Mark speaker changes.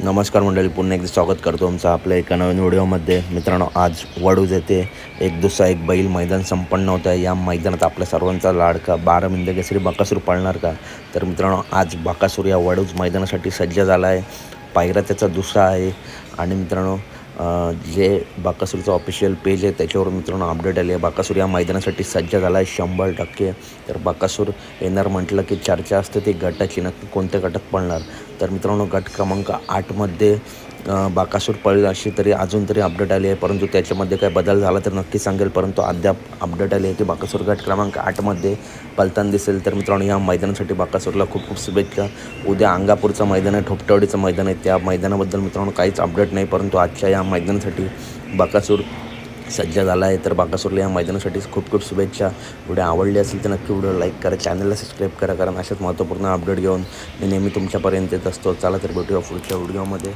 Speaker 1: नमस्कार मंडळी पुन्हा एकदा स्वागत करतो आमचं आपल्या एका नवीन व्हिडिओमध्ये. मित्रांनो आज वडूज येथे एक दुसरा एक बैल मैदान संपन्न होतं आहे. या मैदानात आपल्या सर्वांचा लाडका बारा मिंद केसरी बकासूर पाळणार का? तर मित्रांनो आज बकासूर या वडूज मैदानासाठी सज्ज झाला आहे. पायरा त्याचा दुसरा आहे. आणि मित्रांनो जे बाकासूरचं ऑफिशियल पेज आहे त्याच्यावर मित्रांनो अपडेट आली आहे. बाकासूर या मैदानासाठी सज्ज झाला आहे शंभर टक्के. तर बाकासूर येणार म्हटलं की चर्चा असते ती गटाची नक्की कोणत्या गटात पळणार? तर मित्रांनो गट क्रमांक आठमध्ये बाकासूर पळेल अशी तरी अजून तरी अपडेट आली आहे. परंतु त्याच्यामध्ये काय बदल झाला तर नक्की सांगेल. परंतु अद्याप अपडेट आली आहे की बाकासूर गट क्रमांक आठमध्ये पलतान दिसेल. तर मित्रांनो या मैदानासाठी बाकासूरला खूप खूप शुभेच्छा. उद्या अंगापूरचं मैदान आहे ठोपटवाडीचं मैदान आहे. त्या मैदानाबद्दल मित्रांनो काहीच अपडेट नाही. परंतु आजच्या या मैदानासाठी बाकासूर सज्ज झाला आहे. तर बाकासूरला या मैदानासाठी खूप खूप शुभेच्छा. व्हिडिओ आवडली असेल तर नक्की व्हिडिओ लाईक करा चॅनलला सबस्क्राईब करा. कारण अशाच महत्त्वपूर्ण अपडेट घेऊन मी नेहमी तुमच्यापर्यंत येत असतो. चला तर भेटूया पुढच्या व्हिडिओमध्ये.